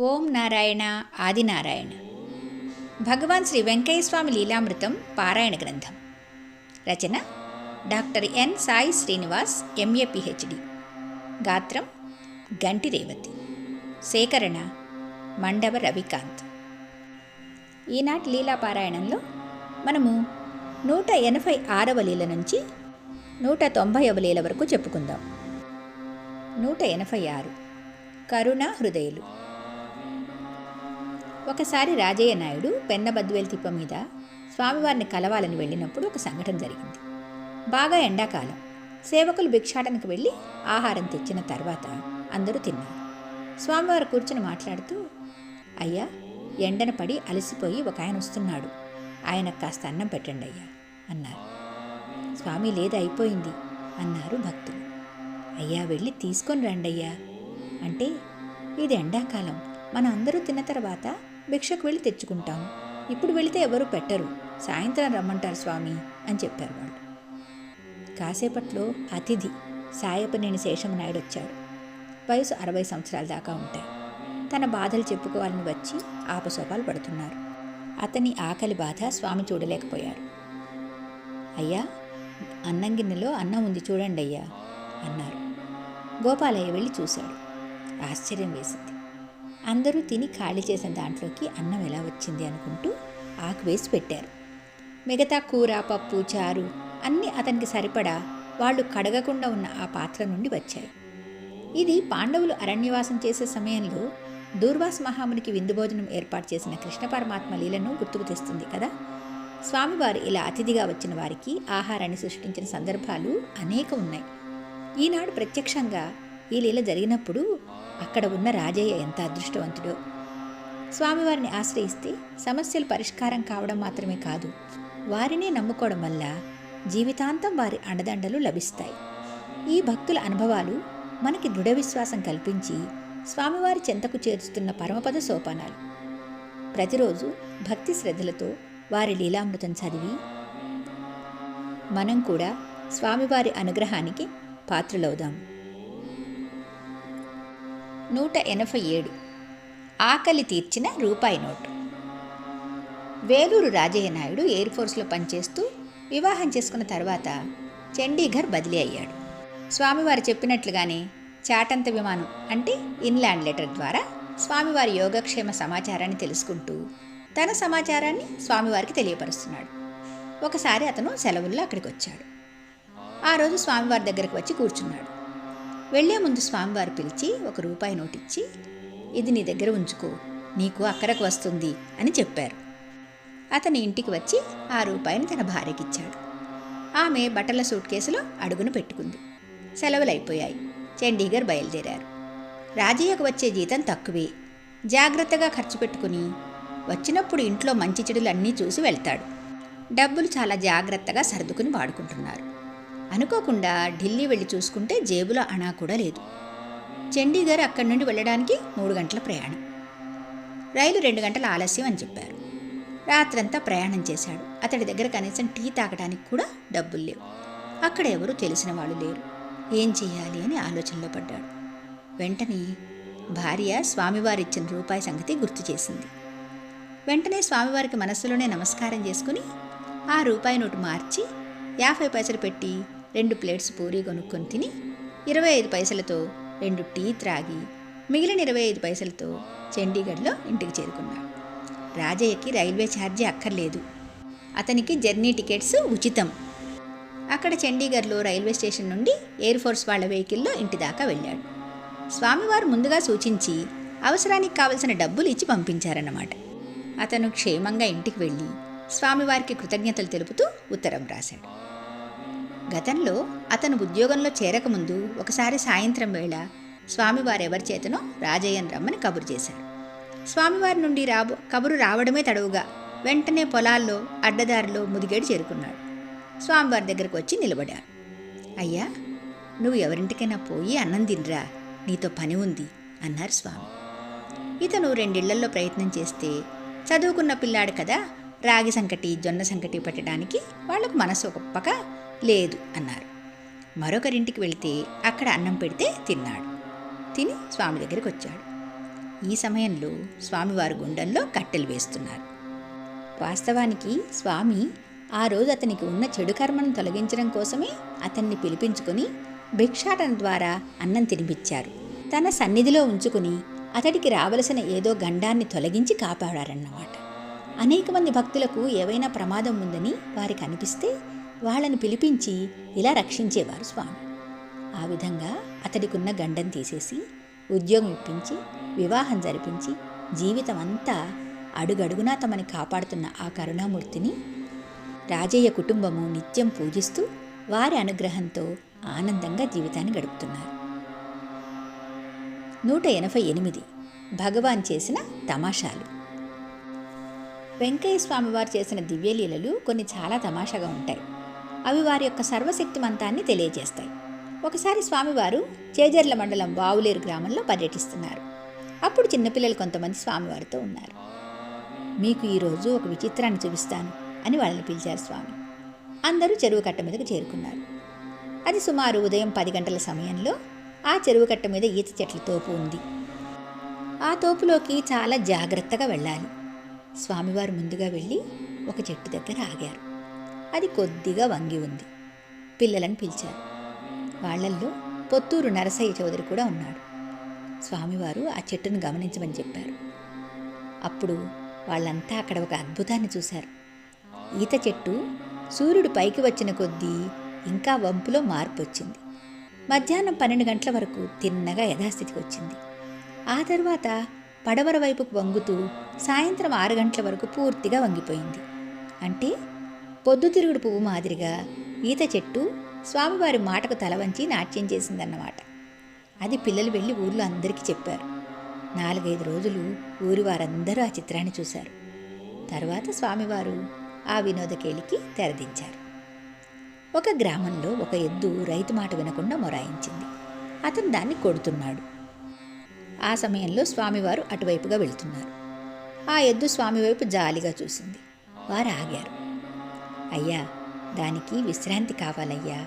ఓం నారాయణ ఆదినారాయణ. భగవాన్ శ్రీ వెంకయ్యస్వామి లీలామృతం పారాయణ గ్రంథం. రచన doctor N Sai Srinivas MA PhD. గాత్రం గంటి రేవతి. సేకరణ మండవ రవికాంత్. ఈనాటి లీలా పారాయణంలో మనము నూట ఎనభై ఆరవ లీల నుంచి నూట తొంభైవ లీల వరకు చెప్పుకుందాం. నూట ఎనభై ఆరు. కరుణ హృదయులు. ఒకసారి రాజయ్య నాయుడు పెన్నబద్వేలు తిప్ప మీద స్వామివారిని కలవాలని వెళ్ళినప్పుడు ఒక సంఘటన జరిగింది. బాగా ఎండాకాలం. సేవకులు భిక్షాటనకు వెళ్ళి ఆహారం తెచ్చిన తర్వాత అందరూ తిన్నారు. స్వామివారు కూర్చుని మాట్లాడుతూ అయ్యా ఎండన పడి అలసిపోయి ఒక ఆయన వస్తున్నాడు. ఆయనకు కాస్త అన్నం పెట్టండి అయ్యా అన్నారు. స్వామి లేదు అయిపోయింది అన్నారు భక్తులు. అయ్యా వెళ్ళి తీసుకొని రండి అయ్యా అంటే ఇది ఎండాకాలం. మన అందరూ తిన్న తర్వాత భిక్షకు వెళ్ళి తెచ్చుకుంటాం. ఇప్పుడు వెళితే ఎవరు పెట్టరు. సాయంత్రం రమ్మంటారు స్వామి అని చెప్పారు వాళ్ళు. కాసేపట్లో అతిథి సాయపనేని శేషమనాయుడు వచ్చాడు వయసు అరవై సంవత్సరాల దాకా ఉంటాయి. తన బాధలు చెప్పుకోవాలని వచ్చి ఆపసోపాలు పడుతున్నారు. అతని ఆకలి బాధ స్వామి చూడలేకపోయారు. అయ్యా అన్నం గిన్నెలో అన్నం ఉంది చూడండి అయ్యా అన్నారు. గోపాలయ్య వెళ్ళి చూశాడు. ఆశ్చర్యం వేసింది. అందరూ తిని ఖాళీ చేసిన దాంట్లోకి అన్నం ఎలా వచ్చింది అనుకుంటూ ఆకు వేసి పెట్టారు. మిగతా కూర పప్పు చారు అన్నీ అతనికి సరిపడా వాళ్ళు కడగకుండా ఉన్న ఆ పాత్ర నుండి వచ్చాయి. ఇది పాండవులు అరణ్యవాసం చేసే సమయంలో దూర్వాస్ మహామునికి విందు భోజనం ఏర్పాటు చేసిన కృష్ణ పరమాత్మ లీలను గుర్తుకు తెస్తుంది కదా? స్వామివారు ఇలా అతిథిగా వచ్చిన వారికి ఆహారాన్ని సృష్టించిన సందర్భాలు అనేక ఉన్నాయి. ఈనాడు ప్రత్యక్షంగా ఈ లీల జరిగినప్పుడు అక్కడ ఉన్న రాజయ్య ఎంత అదృష్టవంతుడో. స్వామివారిని ఆశ్రయిస్తే సమస్యలు పరిష్కారం కావడం మాత్రమే కాదు వారినే నమ్ముకోవడం వల్ల జీవితాంతం వారి అండదండలు లభిస్తాయి. ఈ భక్తుల అనుభవాలు మనకి దృఢ విశ్వాసం కల్పించి స్వామివారి చెంతకు చేర్చుతున్న పరమపద సోపానాలు. ప్రతిరోజు భక్తి శ్రద్ధలతో వారి లీలామృతం చదివి మనం కూడా స్వామివారి అనుగ్రహానికి పాత్రలవుదాం. నూట ఎనభై ఏడు. ఆకలి తీర్చిన రూపాయి నోటు. వేలూరు రాజయ్య నాయుడు ఎయిర్ ఫోర్స్లో పనిచేస్తూ వివాహం చేసుకున్న తర్వాత చండీఘర్ బదిలీ అయ్యాడు. స్వామివారు చెప్పినట్లుగానే చాటంత విమానం అంటే ఇన్లాండ్ లెటర్ ద్వారా స్వామివారి యోగక్షేమ సమాచారాన్ని తెలుసుకుంటూ తన సమాచారాన్ని స్వామివారికి తెలియపరుస్తున్నాడు. ఒకసారి అతను సెలవుల్లో అక్కడికి వచ్చాడు ఆ రోజు స్వామివారి దగ్గరకు వచ్చి కూర్చున్నాడు. వెళ్ళే ముందు స్వామివారు పిలిచి ఒక రూపాయి నోటిచ్చి ఇది నీ దగ్గర ఉంచుకో నీకు అక్కడకు వస్తుంది అని చెప్పారు. అతని ఇంటికి వచ్చి ఆ రూపాయిని తన భార్యకిచ్చాడు. ఆమె బట్టల సూట్ కేసులో అడుగును పెట్టుకుంది. సెలవులైపోయాయి. చండీగర్ బయలుదేరారు. రాజయ్యకు వచ్చే జీతం తక్కువే. జాగ్రత్తగా ఖర్చు పెట్టుకుని వచ్చినప్పుడు ఇంట్లో మంచి చెడులు అన్నీ చూసి వెళ్తాడు. డబ్బులు చాలా జాగ్రత్తగా సర్దుకుని వాడుకుంటున్నారు. అనుకోకుండా ఢిల్లీ వెళ్ళి చూసుకుంటే జేబులో అణా కూడా లేదు. చండీగర్ అక్కడి నుండి వెళ్ళడానికి మూడు గంటల ప్రయాణం. రైలు రెండు గంటల ఆలస్యం అని చెప్పారు. రాత్రంతా ప్రయాణం చేశాడు. అతడి దగ్గర కనీసం టీ తాగడానికి కూడా డబ్బులు లేవు. అక్కడ ఎవరు తెలిసిన వాళ్ళు లేరు. ఏం చేయాలి అని ఆలోచనలో పడ్డాడు. వెంటనే భార్య స్వామివారిచ్చిన రూపాయి సంగతి గుర్తు చేసింది. వెంటనే స్వామివారికి మనస్సులోనే నమస్కారం చేసుకుని ఆ రూపాయి నోటు మార్చి యాభై పైసలు పెట్టి రెండు ప్లేట్స్ పూరీ కొనుక్కొని తిని ఇరవై ఐదు పైసలతో రెండు టీ త్రాగి మిగిలిన ఇరవై ఐదు పైసలతో చండీగఢ్లో ఇంటికి చేరుకున్నాడు రాజయ్యకి రైల్వే ఛార్జీ అక్కర్లేదు. అతనికి జర్నీ టికెట్స్ ఉచితం. అక్కడ చండీగఢ్లో రైల్వే స్టేషన్ నుండి ఎయిర్ ఫోర్స్ వాళ్ళ వెహికల్లో ఇంటి దాకా వెళ్ళాడు. స్వామివారు ముందుగా సూచించి అవసరానికి కావలసిన డబ్బులు ఇచ్చి పంపించారన్నమాట. అతను క్షేమంగా ఇంటికి వెళ్ళి స్వామివారికి కృతజ్ఞతలు తెలుపుతూ ఉత్తరం రాశాడు. గతంలో అతను ఉద్యోగంలో చేరకముందు ఒకసారి సాయంత్రం వేళ స్వామివారు ఎవరి చేతనో రాజయ్యన్ రమ్మని కబురు చేశారు. స్వామివారి నుండి రాబో కబురు రావడమే తడవుగా వెంటనే పొలాల్లో అడ్డదారిలో ముదిగేడి చేరుకున్నాడు. స్వామివారి దగ్గరకు వచ్చి నిలబడారు. అయ్యా నువ్వు ఎవరింటికైనా పోయి అన్నం తినరా నీతో పని ఉంది అన్నారు స్వామి. ఇతను రెండిళ్ళల్లో ప్రయత్నం చేస్తే చదువుకున్న పిల్లాడు కదా రాగి సంకటి జొన్న సంకటి పెట్టడానికి వాళ్ళకు మనసు ఒప్పక లేదు అన్నారు. మరొకరింటికి వెళితే అక్కడ అన్నం పెడితే తిన్నాడు. తిని స్వామి దగ్గరికి వచ్చాడు ఈ సమయంలో స్వామివారి గుండంలో కట్టెలు వేస్తున్నారు. వాస్తవానికి స్వామి ఆ రోజు అతనికి ఉన్న చెడు కర్మను తొలగించడం కోసమే అతన్ని పిలిపించుకొని భిక్షాటన ద్వారా అన్నం తినిపించారు తన సన్నిధిలో ఉంచుకుని అతడికి రావలసిన ఏదో గండాన్ని తొలగించి కాపాడారన్నమాట. అనేక మంది భక్తులకు ఏవైనా ప్రమాదం ఉందని వారికి అనిపిస్తే వాళ్ళని పిలిపించి ఇలా రక్షించేవారు స్వామి. ఆ విధంగా అతడికున్న గండం తీసేసి ఉద్యోగం ఇప్పించి వివాహం జరిపించి జీవితం అంతా అడుగడుగునా తమని కాపాడుతున్న ఆ కరుణామూర్తిని రాజయ్య కుటుంబము నిత్యం పూజిస్తూ వారి అనుగ్రహంతో ఆనందంగా జీవితాన్ని గడుపుతున్నారు. నూట ఎనభై ఎనిమిది భగవాన్ చేసిన తమాషాలు. వెంకయ్య స్వామివారు చేసిన దివ్యలీలలు కొన్ని చాలా తమాషాగా ఉంటాయి. అవి వారి యొక్క సర్వశక్తిమంతాన్ని తెలియజేస్తాయి. ఒకసారి స్వామివారు చేజర్ల మండలం బావులేరు గ్రామంలో పర్యటిస్తున్నారు. అప్పుడు చిన్నపిల్లలు కొంతమంది స్వామివారితో ఉన్నారు. మీకు ఈరోజు ఒక విచిత్రాన్ని చూపిస్తాను అని వాళ్ళని పిలిచారు స్వామి. అందరూ చెరువు కట్ట మీదకు చేరుకున్నారు. అది సుమారు ఉదయం పది గంటల సమయంలో ఆ చెరువు కట్ట మీద ఈత చెట్ల తోపు ఉంది. ఆ తోపులోకి చాలా జాగ్రత్తగా వెళ్ళాలి. స్వామివారు ముందుగా వెళ్ళి ఒక చెట్టు దగ్గర ఆగారు. అది కొద్దిగా వంగి ఉంది. పిల్లలను పిలిచారు. వాళ్ళల్లో పొత్తూరు నరసయ్య చౌదరి కూడా ఉన్నాడు. స్వామివారు ఆ చెట్టును గమనించమని చెప్పారు. అప్పుడు వాళ్ళంతా అక్కడ ఒక అద్భుతాన్ని చూశారు. ఈత చెట్టు సూర్యుడు పైకి వచ్చిన కొద్దీ ఇంకా వంపులో మార్పు వచ్చింది. మధ్యాహ్నం పన్నెండు గంటల వరకు తిన్నగా యథాస్థితికి వచ్చింది. ఆ తర్వాత పడవర వైపుకు వంగుతూ సాయంత్రం ఆరు గంటల వరకు పూర్తిగా వంగిపోయింది. అంటే పొద్దుతిరుగుడు పువ్వు మాదిరిగా ఈత చెట్టు స్వామివారి మాటకు తల వంచి నాట్యం చేసిందన్నమాట. అది పిల్లలు వెళ్ళి ఊర్లో అందరికీ చెప్పారు. నాలుగైదు రోజులు ఊరి వారందరూ ఆ చిత్రాన్ని చూశారు. తర్వాత స్వామివారు ఆ వినోదకేలికి తెరదించారు. ఒక గ్రామంలో ఒక ఎద్దు రైతు మాట వినకుండా మొరాయించింది. అతను దాన్ని కొడుతున్నాడు. ఆ సమయంలో స్వామివారు అటువైపుగా వెళుతున్నారు. ఆ ఎద్దు స్వామి వైపు జాలిగా చూసింది. వారు ఆగారు. అయ్యా దానికి విశ్రాంతి కావాలయ్యా.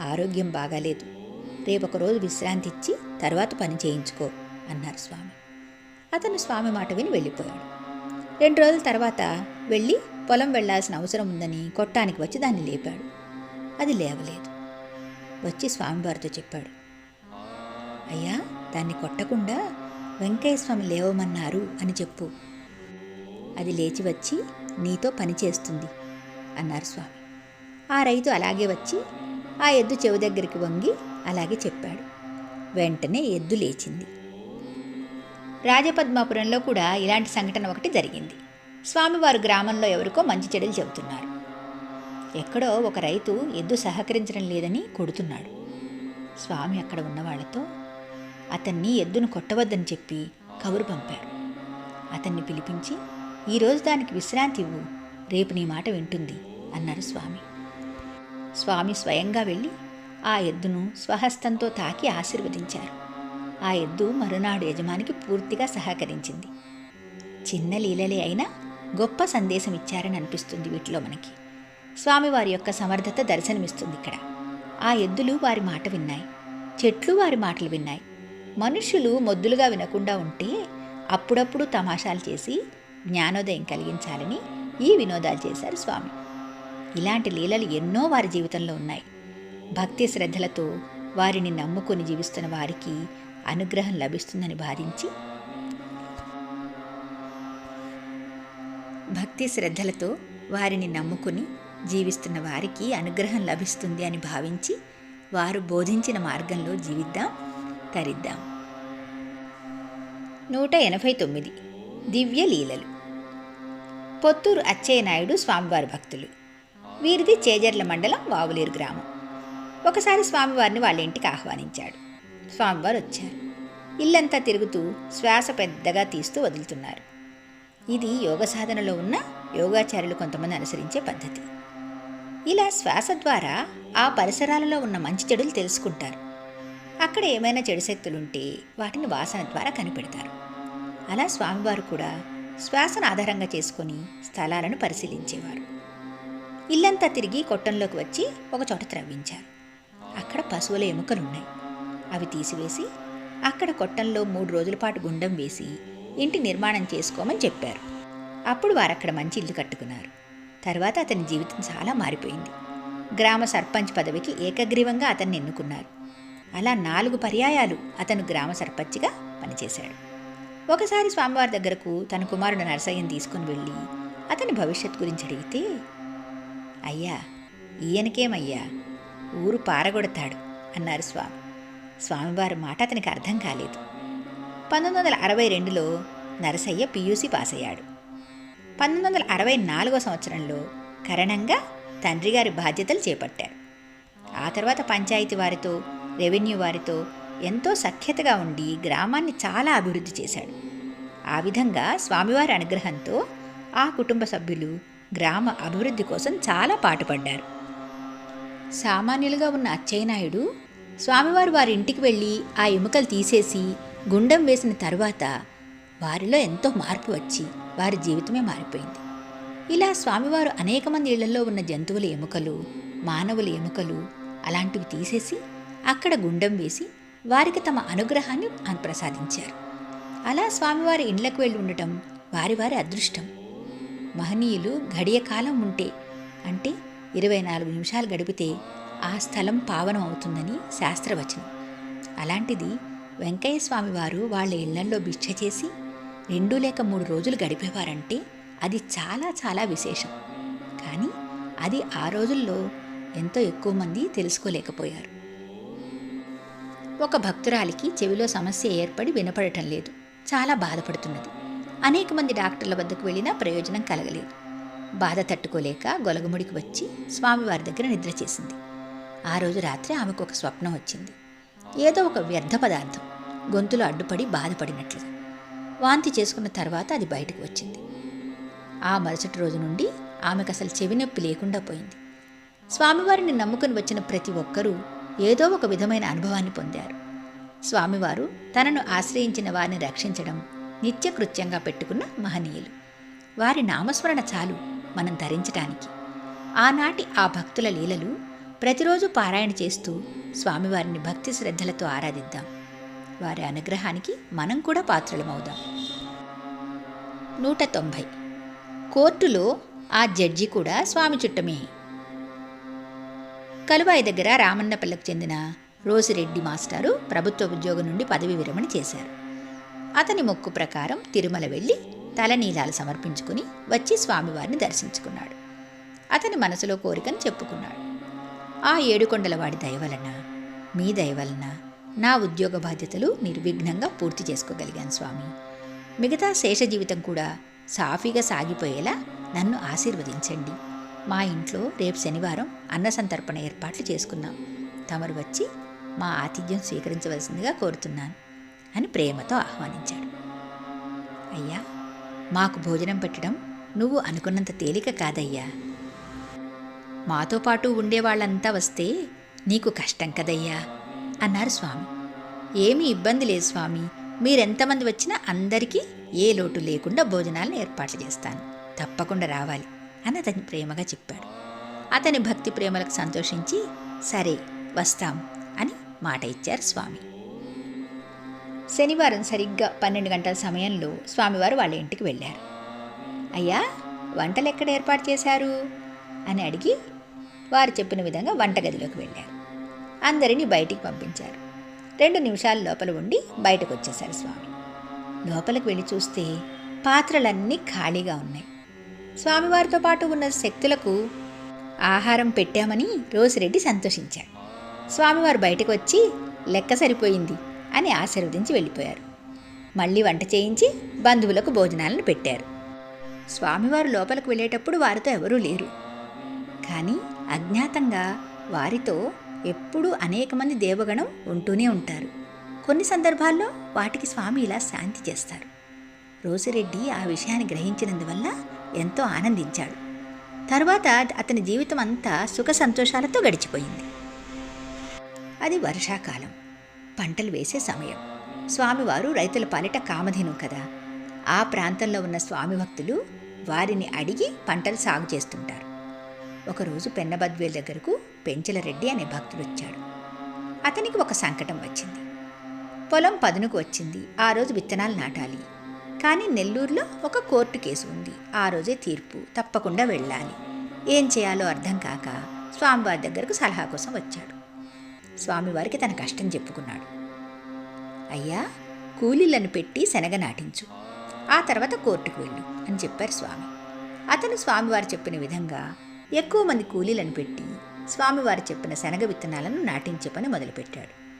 ఆరోగ్యం బాగాలేదు. రేపొక రోజు విశ్రాంతి ఇచ్చి తర్వాత పని చేయించుకో అన్నారు స్వామి. అతను స్వామి మాట విని వెళ్ళిపోయాడు. రెండు రోజుల తర్వాత వెళ్ళి పొలం వెళ్ళాల్సిన అవసరం ఉందని కొట్టానికి వచ్చి దాన్ని లేపాడు. అది లేవలేదు. వచ్చి స్వామివారితో చెప్పాడు. అయ్యా దాన్ని కొట్టకుండా వెంకయ్య స్వామి లేవమన్నారు అని చెప్పు. అది లేచి వచ్చి నీతో పని చేస్తుంది. అన్నారు స్వామి. ఆ రైతు అలాగే వచ్చి ఆ ఎద్దు చెవి దగ్గరికి వంగి అలాగే చెప్పాడు. వెంటనే ఎద్దు లేచింది. రాజపద్మాపురంలో కూడా ఇలాంటి సంఘటన ఒకటి జరిగింది. స్వామివారు గ్రామంలో ఎవరికో మంచి చెడులు చెబుతున్నారు. ఎక్కడో ఒక రైతు ఎద్దు సహకరించడం లేదని కొడుతున్నాడు. స్వామి అక్కడ ఉన్నవాళ్ళతో అతన్ని ఎద్దును కొట్టవద్దని చెప్పి కబురు పంపారు. అతన్ని పిలిపించి ఈరోజు దానికి విశ్రాంతి ఇవ్వు. రేపు నీ మాట వింటుంది అన్నారు స్వామి. స్వామి స్వయంగా వెళ్ళి ఆ ఎద్దును స్వహస్తంతో తాకి ఆశీర్వదించారు. ఆ ఎద్దు మరునాడు యజమానికి పూర్తిగా సహకరించింది. చిన్న లీలలే అయినా గొప్ప సందేశం ఇచ్చారని అనిపిస్తుంది వీటిలో మనకి. స్వామివారి యొక్క సమర్థత దర్శనమిస్తుంది ఇక్కడ. ఆ ఎద్దులు వారి మాట విన్నాయి. చెట్లు వారి మాటలు విన్నాయి. మనుషులు మొద్దులుగా వినకుండా ఉంటే అప్పుడప్పుడు తమాషాలు చేసి జ్ఞానోదయం కలిగించాలని ఈ వినోదాలు చేశారు స్వామి. ఇలాంటి లీలలు ఎన్నో వారి జీవితంలో ఉన్నాయి. భక్తి శ్రద్ధలతో వారిని నమ్ముకొని జీవిస్తున్న వారికి అనుగ్రహం లభిస్తుందని భావించి భక్తి శ్రద్ధలతో వారిని నమ్ముకుని జీవిస్తున్న వారికి అనుగ్రహం లభిస్తుంది అని భావించి వారు బోధించిన మార్గంలో జీవిద్దాం తరిద్దాం. నూట ఎనభై తొమ్మిది. దివ్య లీలలు. పొత్తూరు అచ్చయ్య నాయుడు స్వామివారి భక్తులు. వీరిది చేజర్ల మండలం వావులేరు గ్రామం. ఒకసారి స్వామివారిని వాళ్ళ ఇంటికి ఆహ్వానించాడు. స్వామివారు వచ్చారు. ఇల్లంతా తిరుగుతూ శ్వాస పెద్దగా తీస్తూ వదులుతున్నారు. ఇది యోగ సాధనలో ఉన్న యోగాచార్యులు కొంతమంది అనుసరించే పద్ధతి. ఇలా శ్వాస ద్వారా ఆ పరిసరాలలో ఉన్న మంచి చెడులు తెలుసుకుంటారు. అక్కడ ఏమైనా చెడు శక్తులుంటే వాటిని వాసన ద్వారా కనిపెడతారు. అలా స్వామివారు కూడా శ్వాసను ఆధారంగా చేసుకొని స్థలాలను పరిశీలించేవారు. ఇల్లంతా తిరిగి కొట్టంలోకి వచ్చి ఒక చోట త్రవ్వించారు. అక్కడ పశువుల ఎముకలున్నాయి. అవి తీసివేసి అక్కడ కొట్టంలో మూడు రోజుల పాటు గుండం వేసి ఇంటి నిర్మాణం చేసుకోమని చెప్పారు. అప్పుడు వారు అక్కడ మంచి ఇల్లు కట్టుకున్నారు. తర్వాత అతని జీవితం చాలా మారిపోయింది. గ్రామ సర్పంచ్ పదవికి ఏకగ్రీవంగా అతన్ని ఎన్నుకున్నారు. అలా నాలుగు పర్యాయాలు అతను గ్రామ సర్పంచ్గా పనిచేశాడు. ఒకసారి స్వామివారి దగ్గరకు తన కుమారుడు నరసయ్యను తీసుకుని వెళ్ళి అతని భవిష్యత్ గురించి అడిగితే అయ్యా ఈయనకేమయ్యా? ఊరు పారగొడతాడు అన్నారు స్వామి. స్వామివారి మాట అతనికి అర్థం కాలేదు. పంతొమ్మిది వందల అరవై రెండులో నరసయ్య పియూసీ పాస్ అయ్యాడు పంతొమ్మిది వందల అరవై నాలుగో సంవత్సరంలో కరణంగా తండ్రి గారి బాధ్యతలు చేపట్టారు. ఆ తర్వాత పంచాయతీ వారితో రెవెన్యూ వారితో ఎంతో సఖ్యతగా ఉండి గ్రామాన్ని చాలా అభివృద్ధి చేశాడు. ఆ విధంగా స్వామివారి అనుగ్రహంతో ఆ కుటుంబ సభ్యులు గ్రామ అభివృద్ధి కోసం చాలా పాటుపడ్డారు. సామాన్యులుగా ఉన్న అచ్చయ్యనాయుడు స్వామివారు వారి ఇంటికి వెళ్ళి ఆ ఎముకలు తీసేసి గుండం వేసిన తరువాత వారిలో ఎంతో మార్పు వచ్చి వారి జీవితమే మారిపోయింది. ఇలా స్వామివారు అనేక మంది ఇళ్ళలో ఉన్న జంతువుల ఎముకలు మానవుల ఎముకలు అలాంటివి తీసేసి అక్కడ గుండం వేసి వారికి తమ అనుగ్రహాన్ని ప్రసాదించారు. అలా స్వామివారి ఇండ్లకు వెళ్ళి ఉండటం వారి వారి అదృష్టం. మహనీయులు గడియ కాలం ఉంటే అంటే ఇరవై నాలుగు నిమిషాలు గడిపితే ఆ స్థలం పావనం అవుతుందని శాస్త్రవచనం. అలాంటిది వెంకయ్య స్వామి వారు వాళ్ళ ఇళ్ళల్లో భిక్ష చేసి రెండు లేక మూడు రోజులు గడిపేవారంటే అది చాలా చాలా విశేషం. కానీ అది ఆ రోజుల్లో ఎంతో ఎక్కువ మంది తెలుసుకోలేకపోయారు. ఒక భక్తురాలికి చెవిలో సమస్య ఏర్పడి వినపడటం లేదు. చాలా బాధపడుతున్నది. అనేక మంది డాక్టర్ల వద్దకు వెళ్ళినా ప్రయోజనం కలగలేదు. బాధ తట్టుకోలేక గొలగముడికి వచ్చి స్వామివారి దగ్గర నిద్ర చేసింది. ఆ రోజు రాత్రి ఆమెకు ఒక స్వప్నం వచ్చింది. ఏదో ఒక వ్యర్థ పదార్థం. గొంతులో అడ్డుపడి బాధపడినట్లుగా. వాంతి చేసుకున్న తర్వాత అది బయటకు వచ్చింది. ఆ మరుసటి రోజు నుండి ఆమెకు అసలు చెవి నొప్పి లేకుండా పోయింది. స్వామివారిని నమ్ముకుని వచ్చిన ప్రతి ఒక్కరూ ఏదో ఒక విధమైన అనుభవాన్ని పొందారు. స్వామివారు తనను ఆశ్రయించిన వారిని రక్షించడం నిత్యకృత్యంగా పెట్టుకున్న మహనీయులు. వారి నామస్మరణ చాలు మనం ధరించటానికి. ఆనాటి ఆ భక్తుల లీలలు ప్రతిరోజు పారాయణ చేస్తూ స్వామివారిని భక్తి శ్రద్ధలతో ఆరాధిద్దాం. వారి అనుగ్రహానికి మనం కూడా పాత్రలమవుదాం. నూట తొంభై. కోర్టులో ఆ జడ్జి కూడా స్వామి చుట్టమే కలువాయి దగ్గర రామన్నపల్లకు చెందిన రోసిరెడ్డి మాస్టారు ప్రభుత్వ ఉద్యోగం నుండి పదవి విరమణ చేశారు. అతని మొక్కు ప్రకారం తిరుమల వెళ్ళి తలనీలాలు సమర్పించుకుని వచ్చి స్వామివారిని దర్శించుకున్నాడు. అతని మనసులో కోరికను చెప్పుకున్నాడు. ఆ ఏడుకొండల వాడి దయ వలన మీ దయ వలన నా ఉద్యోగ బాధ్యతలు నిర్విఘ్నంగా పూర్తి చేసుకోగలిగాను స్వామి. మిగతా శేష జీవితం కూడా సాఫీగా సాగిపోయేలా నన్ను ఆశీర్వదించండి. మా ఇంట్లో రేపు శనివారం అన్న సంతర్పణ ఏర్పాట్లు చేసుకున్నాం తమరు వచ్చి మా ఆతిథ్యం స్వీకరించవలసిందిగా కోరుతున్నాను అని ప్రేమతో ఆహ్వానించాడు. అయ్యా మాకు భోజనం పెట్టడం నువ్వు అనుకున్నంత తేలిక కాదయ్యా. మాతో పాటు ఉండేవాళ్ళంతా వస్తే నీకు కష్టం కదయ్యా అన్నారు స్వామి. ఏమీ ఇబ్బంది లేదు స్వామి. మీరెంతమంది వచ్చినా అందరికీ ఏ లోటు లేకుండా భోజనాలను ఏర్పాట్లు చేస్తాను. తప్పకుండా రావాలి. అని అతని ప్రేమగా చెప్పాడు. అతని భక్తి ప్రేమలకు సంతోషించి సరే వస్తాం అని మాట ఇచ్చారు స్వామి. శనివారం సరిగ్గా పన్నెండు గంటల సమయంలో స్వామివారు వాళ్ళ ఇంటికి వెళ్ళారు. అయ్యా వంటలు ఎక్కడ ఏర్పాటు చేశారు? అని అడిగి వారు చెప్పిన విధంగా వంటగదిలోకి వెళ్ళారు. అందరినీ బయటికి పంపించారు. రెండు నిమిషాల లోపల ఉండి బయటకు వచ్చేశారు స్వామి. లోపలికి వెళ్ళి చూస్తే పాత్రలన్నీ ఖాళీగా ఉన్నాయి. స్వామివారితో పాటు ఉన్న శక్తులకు ఆహారం పెట్టామని రోసిరెడ్డి సంతోషించాడు స్వామివారు బయటకు వచ్చి లెక్క సరిపోయింది అని ఆశీర్వదించి వెళ్ళిపోయారు. మళ్ళీ వంట చేయించి బంధువులకు భోజనాలను పెట్టారు. స్వామివారు లోపలికి వెళ్ళేటప్పుడు వారితో ఎవరూ లేరు. కానీ అజ్ఞాతంగా వారితో ఎప్పుడూ అనేక మంది దేవగణం ఉంటూనే ఉంటారు. కొన్ని సందర్భాల్లో వాటికి స్వామి ఇలా శాంతి చేస్తారు. రోజురెడ్డి ఆ విషయాన్ని గ్రహించినందువల్ల ఎంతో ఆనందించాడు. తర్వాత అతని జీవితం అంతా సుఖ సంతోషాలతో గడిచిపోయింది. అది వర్షాకాలం. పంటలు వేసే సమయం. స్వామివారు రైతుల పాలిట కామధేను కదా. ఆ ప్రాంతంలో ఉన్న స్వామి భక్తులు వారిని అడిగి పంటలు సాగు చేస్తుంటారు. ఒకరోజు పెన్నబద్వేల్ దగ్గరకు పెంచల రెడ్డి అనే భక్తుడు వచ్చాడు. అతనికి ఒక సంకటం వచ్చింది. పొలం పదునుకు వచ్చింది. ఆ రోజు విత్తనాలు నాటాలి. కానీ నెల్లూరులో ఒక కోర్టు కేసు ఉంది. ఆ రోజే తీర్పు. తప్పకుండా వెళ్ళాలి. ఏం చేయాలో అర్థం కాక స్వామివారి దగ్గరకు సలహా కోసం వచ్చాడు. స్వామివారికి తన కష్టం చెప్పుకున్నాడు. అయ్యా కూలీలను పెట్టి శనగ నాటించు. ఆ తర్వాత కోర్టుకు వెళ్ళు అని చెప్పారు స్వామి. అతను స్వామివారు చెప్పిన విధంగా ఎక్కువ మంది కూలీలను పెట్టి స్వామివారు చెప్పిన శనగ విత్తనాలను నాటించే పని మొదలుపెట్టాడు.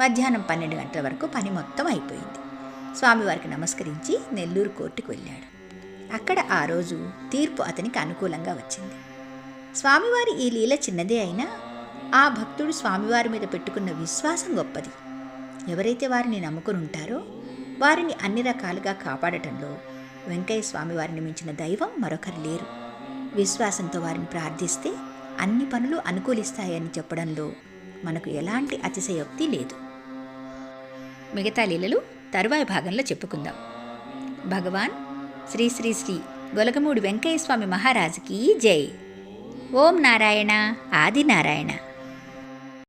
మధ్యాహ్నం పన్నెండు గంటల వరకు పని మొత్తం అయిపోయింది. స్వామివారికి నమస్కరించి నెల్లూరు కోర్టుకు వెళ్ళాడు. అక్కడ ఆ రోజు తీర్పు అతనికి అనుకూలంగా వచ్చింది. స్వామివారి ఈ లీల చిన్నదే అయినా ఆ భక్తుడు స్వామివారి మీద పెట్టుకున్న విశ్వాసం గొప్పది. ఎవరైతే వారిని నమ్ముకుని ఉంటారో వారిని అన్ని రకాలుగా కాపాడటంలో వెంకయ్య స్వామి వారిని మించిన దైవం మరొకరు లేరు. విశ్వాసంతో వారిని ప్రార్థిస్తే అన్ని పనులు అనుకూలిస్తాయని చెప్పడంలో మనకు ఎలాంటి అతిశయోక్తి లేదు. మిగతా లీలలు తరువాయి భాగంలో చెప్పుకుందాం. భగవాన్ శ్రీ శ్రీ శ్రీ గొలగమూడి వెంకయ్య స్వామి మహారాజుకి జై. ఓం నారాయణ ఆది నారాయణ